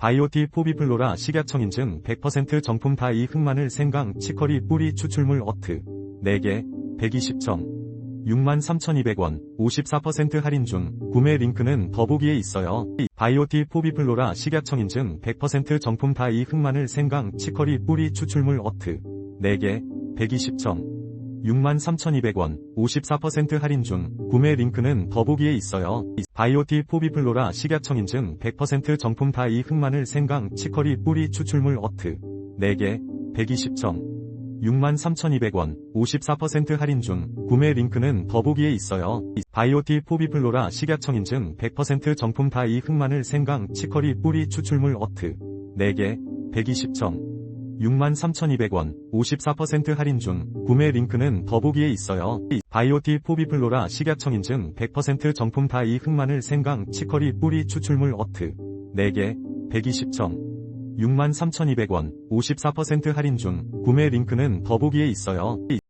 바이오티 포비플로라 식약청 인증 100% 정품 다이 흑마늘 생강 치커리 뿌리 추출물 어트. 4개 120점. 63,200원 54% 할인 중. 구매 링크는 더보기에 있어요. 바이오티 포비플로라 식약청 인증 100% 정품 다이 흑마늘 생강 치커리 뿌리 추출물 어트. 4개 120점 63,200원 54% 할인 중 구매 링크는 더보기에 있어요. 바이오티 포비플로라 식약청 인증 100% 정품 다이 흑마늘 생강 치커리 뿌리 추출물 어트 4개 120점 63,200원 54% 할인 중 구매 링크는 더보기에 있어요. 바이오티 포비플로라 식약청 인증 100% 정품 다이 흑마늘 생강 치커리 뿌리 추출물 어트 4개 120점 63,200원 54% 할인 중 구매 링크는 더보기에 있어요. 바이오티 포비플로라 식약청 인증 100% 정품 다이 흑마늘 생강 치커리 뿌리 추출물 어트 4개 120점 63,200원 54% 할인 중 구매 링크는 더보기에 있어요.